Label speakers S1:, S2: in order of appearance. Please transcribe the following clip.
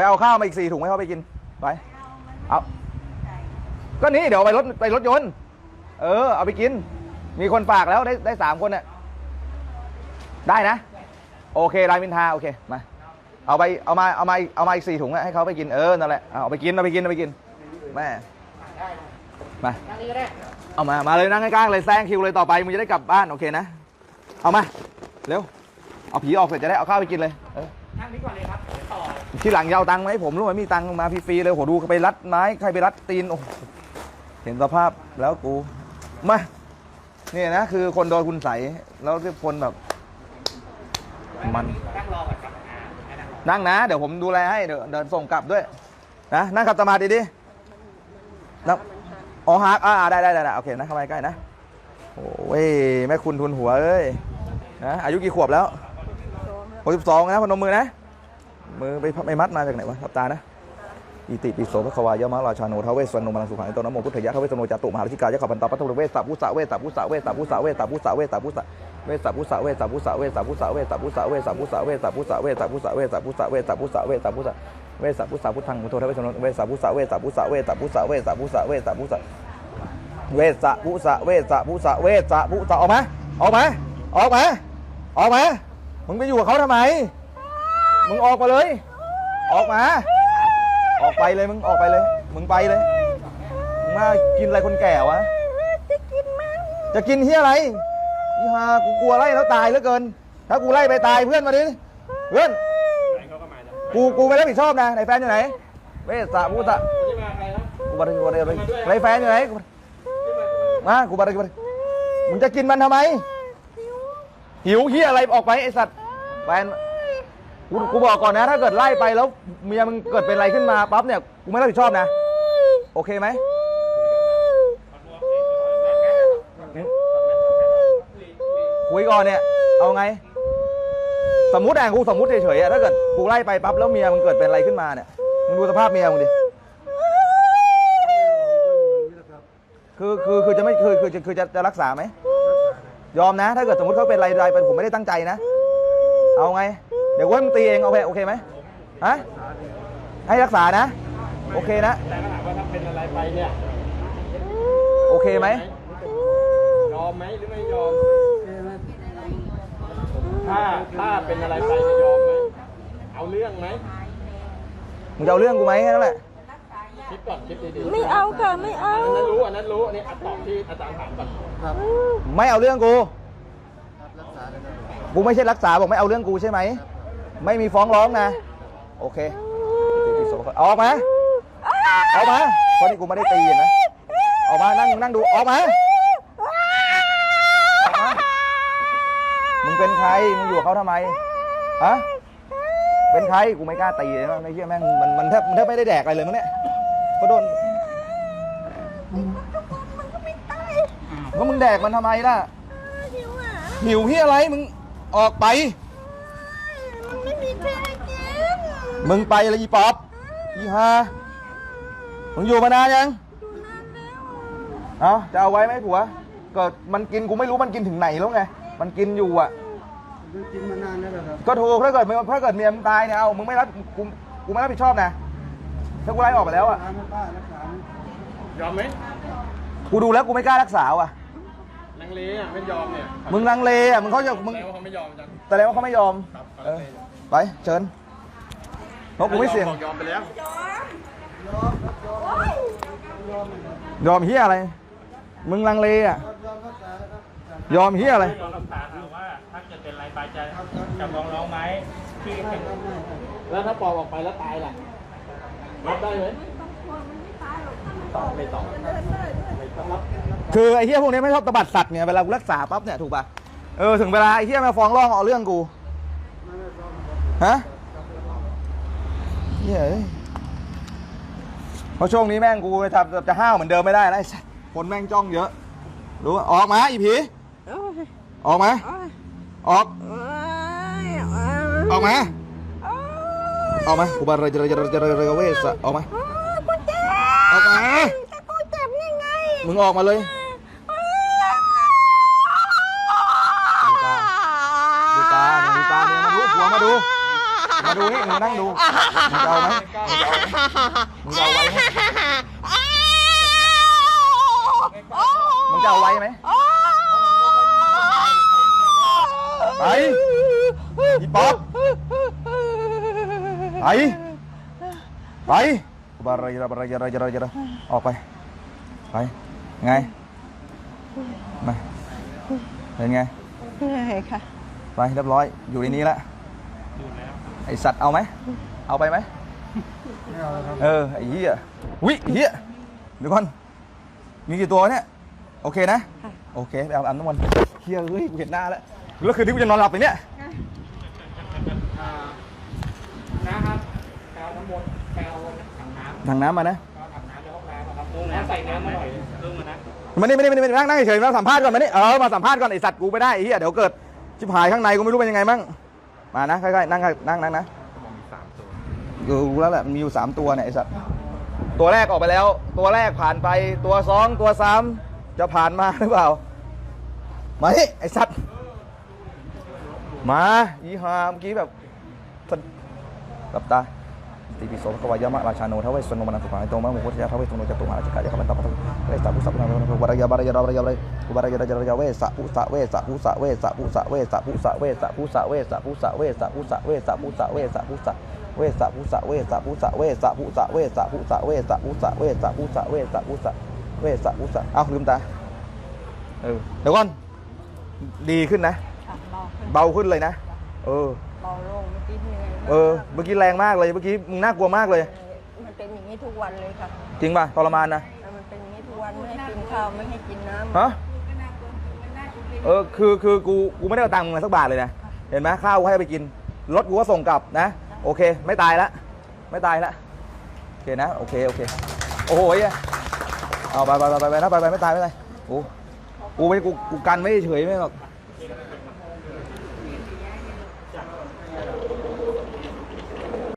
S1: ไปเอาข้าวมาอีกสี่ถุงให้เขาไปกินไปเอาก็นี่เดี๋ยวไปรถไปรถยนต์ เออ เอาไปกิน มีคนฝากแล้วได้ได้สามคนเนี่ยได้นะ โอเครายมินทาโอเคมาเอาไปเอามาเอามาเอามาอีกสี่ถุงให้เขาไปกินเออนั่นแหละเอาไปกินเอาไปกินเอาไปกินแม่มาเอามามาเลยนั่งใกล้ๆเลยแซงคิวเลยต่อไปมึงจะได้กลับบ้านโอเคนะเอามาเร็วเอาผีออกเสร็จจะได้เอาข้าวไปกินเลย
S2: นั่งนี้ก่อนเลยครับ
S1: ที่หลังอยาวตังค์ไหมาให้ผมรู้ไหมมีตังค์มาฟรีๆเลยโหดูไปรัดไม้ใครไปรัดตีนโอ้โหเห็นสภาพแล้วกูมาเนี่ยนะคือคนโดนคุณใสยแล้วที่คนแบบ มัน
S2: นั่งรอก่อนครับอ่าให้นั่งรอ
S1: นั่งนะ เดี๋ยวผมดูแลให้เดี๋ยวเดินส่งกลับด้วยนะนั่งขับสมาธิดินั่งอ๋อฮักอ่าได้ได้ได้ได้โอเคนะเข้าไปใกล้นะโอ้ยแม่คุณทุนหัวเอ้ยนะอายุกี่ขวบแล้วหกสิบสองนะพนมมือนะ มือไปไปมัดมาจากไหนวะทับตานะอิติปิโสพระควายะมะราชาโนทเวสวรรณโนมาลังสุขังอิโตนะโมพุทธยะทเวสวรรณโนจตุมหาลิกายะขับบันตาปัตตะเวสสัพุสะเวสสัพุสะเวสสัพุสะเวสสัพุสะเวสสัพุสะเวสสัพุสะเวสสัพุสะเวสสัพุสะเวสสัพุสะเวสสัพุสะเวสสัพุสะเวสสัพุสะเวสสัพุสะเวสสัพุสะเวสสัพุสะเวสสัพุสะพุทธังพุทโธทาวเวสวรรณเวสสัพุสะเวสสัพุสะเวสสัพุสะเวสสัพุสะเวสสัพุสะเวสสัพุสะเวสสัพุสะเวสสัพพุสะออกมาออกมาออกมาออกมามึงไปอยู่กับเขาทำไม มึงออกมาเลย ออกมา ออกไปเลยมึงออกไปเลย มึงไปเลย มึงมากินอะไรคนแก่วะ
S3: จะกินมั้ง
S1: จะกินเฮียอะไรอีฮากูกลัวไล่แล้วตายเหลือเกิน ถ้ากูไล่ไปตายเพื่อนมาดิ เพื่อน กูกูไม่รับผิดชอบนะไหนแฟนอยู่ไหนเวสสะพูสะกูบัตรกูบัตรกูบัตรไหนแฟนอยู่ไหนกูบัตรมา กูบัตรกูบัตรมึงจะกินมันทำไม หิวเฮียอะไรออกไปไอสัตว์แฟน กูกูบอกก่อนนะ ถ้าเกิดไล่ไปแล้วเมียมึงเกิดเป็นอะไรขึ้นมาปั๊บเนี่ยกูไม่รับผิดชอบนะ โอเคไหมคุยก่อนเนี่ย เอาไง สมมติอะกูสมมติเฉยๆอะถ้าเกิดกูไล่ไปปั๊บแล้วเมียมึงเกิดเป็นอะไรขึ้นมาเนี่ยมึงดูสภาพเมียมึงดิคือคือคือจะไม่คือคือคือจะจะรักษาไหมยอมนะ ถ้าเกิดสมมติเขาเป็นอะไรไรเป็นผมไม่ได้ตั้งใจนะ เอาไง ดี๋ยวกูให้มึงตีเองโอเคโอเคไหมฮะให้รักษานะ โอเคนะ
S2: แต่ก็ถามว่าถ้าเป็นอะไรไปเนี่ย
S1: โอเคไหม
S2: ยอมไหมหรือไม่ยอมถ้าถ้าเป็นอะไรไปจะยอมไหมเอาเรื่องไหม
S1: มึงจะเอาเรื่องกูไหมแค่นั้นแหละ
S2: คิดก่อนคิดดีๆ
S3: ไม่เอาค่ะไม่เอา
S2: อันนั้นรู้อันนั้นรู้อันนี้อะตอบที่อาจารย์ถามก่อน
S1: ไม่เอาเรื่องกูกูไม่ใช่รักษาบอกไม่เอาเรื่องกูใช่ไหม ไม่มีฟ้องร้องนะ โอเคเอาออกมาออกมาเพราะนี่กูไม่ได้ตีเห็นไหมออกมานั่งนั่งดูออกมาออกมามึงเป็นใครมึงอยู่กับเขาทำไมฮะเป็นใครกูไม่กล้าตีเลยนะไม่เชื่อแม่งมันมันแทบมันแทบไม่ได้แดกอะไรเลยมั้งเนี่ยก็โดนก็มึงแดกมันทำไมล่ะ
S3: หิวอะ
S1: หิวที่อะไรมึงออกไป
S3: มันไม่มีใครให้กิน
S1: มึงไปเลยอีป๊อปอีฮามึงอยู่มานานยัง เอาจะเอาไว้ไหมผัวเกิดมันกินกูไม่รู้มันกินถึงไหนแล้วไง มันกินอยู่อะ
S4: กินมานานแล้วเหรอครับ
S1: ก็ถูกถ้าเกิดมึงถ้าเกิดเมียมึงตายเนี่ยเอา มึงไม่รับกูกูไม่รับผิดชอบนะ ถ้ากูไล่ออกไปแล้วอะ
S4: ร้านป้ารักษาย
S2: อมไหม
S1: กูดูแล้วกูไม่กล้ารักษาว่ะ
S2: ลังเลอะไม่ยอมเนี่ย
S1: มึงลังเลอะ มึงเขาจะมึง
S2: แปลว่าเขาไม่ยอมจัง
S1: แต่แล้วาเขาไม่ยอม
S2: ครับ
S1: เออ ไป เชิญ เพราะกูไม่เสี่ยง
S2: บอกยอมไปแล้ว
S1: ยอมเฮียอะไร มึงลังเลอะ ยอมเฮียอะไร
S5: ลองคำถามดูว่าถ้าเกิดเป็นอะไรไปจะจะฟ้องร้องไหมที่เป็น
S2: แล้วถ้าปอกออกไปแล้วตายล่ะรับได้ไหมตอบไม่ตอบไม่ต้องรับ
S1: คือไอ้เฮียพวกนี้ไม่ชอบตบัดสัตว์เนี่ยเวลากูรักษาปั๊บเนี่ยถูกป่ะ เออถึงเวลาไอ้เฮียมาฟ้องร้องเอาเรื่องกู ฮะ เฮียเอ้ยเพราะช่วงนี้แม่งกูจะจะห้าวเหมือนเดิมไม่ได้แล้วไอ้สัตว์คนแม่งจ้องเยอะ รู้ปะออกมาอีผี
S3: โอ้ย
S1: ออกมา
S3: โอ้ย
S1: ออก
S3: โอ้ย
S1: ออกมา
S3: โอ้ย
S1: ออกมากูบาร์เจรเจรเจรเจรเวสอะออกมา
S3: โอ้ยกูเจ็บ
S1: ออกมา
S3: แต่กูเจ็บยังไง
S1: มึงออกมาเลย
S3: โอ้ย
S1: ดูตาดูตาเนี่ยดูตาเนี่ย มาดูผัวมาดูมามาดูนี่มึงนั่งดูมึงจะเอาไหมมึงจะเอาไหมมึงจะเอาไว้ไหมมึงจะเอาไว้ไหมไปอีป๊อปไปไปบารายบารายบารายบารายออกไป ไป ไงมาเป็นไง
S3: เหนื่อยค่ะ
S1: ไปเรียบร้อย อยู่ในนี้แล้ว ไอสัตว์เอาไหม เอาไปไหม
S4: ไม่เอาแล้วครับ
S1: เออไอ้เหี้ยวิเหี้ยเดี๋ยวก่อนมีกี่ตัวเนี่ย โอเคนะ โอเคไปเอาอันน้ำมันต์เฮียเฮ้ยกูเห็นหน้าแล้วแล้วคืนนี้กูจะนอนหลับไปเนี่ย
S5: อ่านะครับแปลน้ำมนต์แปลถังน้ำ
S1: ถังน้ำมานะ
S5: แปลถังน้ำในห้องน้ำอะครับแล้วใส่น้ำมาหน่อยเริ่มมานะ
S1: มานี่มานี่มานี่มานี่นั่งนั่งเฉยๆมาสัมภาษณ์ก่อนมานี่เออมาสัมภาษณ์ก่อนไอสัตว์กูไม่ได้ไอ้เหี้ยเดี๋ยวเกิดชิบหายข้างในกูไม่รู้เป็นยังไงมั่ง มานะค่อยๆนั่งนั่งนั่งนะกูรู้แล้วแหละมันมีอยู่สามตัวเนี่ยไอสัตว์ตัวแรกออกไปแล้ว ตัวแรกผ่านไปตัวสองตัวสามจะผ่านมาหรือเปล่า มานี่ไอสัตว์มาอีหามเมื่อกี้แบบสัตว์หลับตา ติปิโสภควายามะราชาโนทเวสสนมนันสุขังโตมะมุขเทยทเวสสนจตุมาราชกายะขมันตาปะเวสสะภุสัพพุนังวรยาบารายาบารยาบารายบารยาบารยาเวสะภุสะเวสะภุสะเวสะภุสะเวสะภุสะเวสะภุสะเวสะภุสะเวสะภุสะเวสะภุสะเวสะภุสะเวสะภุสะเวสะภุสะเวสะภุสะเวสะภุสะเวสะภุสะเวสะภุสะเวสะภุสะเวสะภุสะเอ้าลืมตาเออเดี๋ยวก่อนดีขึ้นนะ เบาขึ้นเลยนะ เออ
S3: เบาลงเมื่อกี้เหนื่อยมาก
S1: เออ เมื่อกี้แรงมากเลย เมื่อกี้มึงน่ากลัวมากเลย
S3: มันเป็นอย่างนี้ทุกวันเลยค่ะ
S1: จริงป่ะทรมานนะ
S3: แล้วมันเป็นอย่างนี้ทุกวันไม่ให้กินข้าวไม่ให้กินน้ำ
S1: ฮะ เออ คือ คือ กู กูไม่ได้เอาตังค์มึงมาสักบาทเลยนะ เห็นไหมข้าวกูให้ไปกิน รถกูก็ส่งกลับนะ โอเค ไม่ตายละ ไม่ตายละ โอเคนะ โอเค โอเค โอ้โหเหี้ยเอาไปไปไปไปไปนะไปไปไม่ตายไม่ตายกูกูไม่กู กูกันไม่เฉยไม่หรอก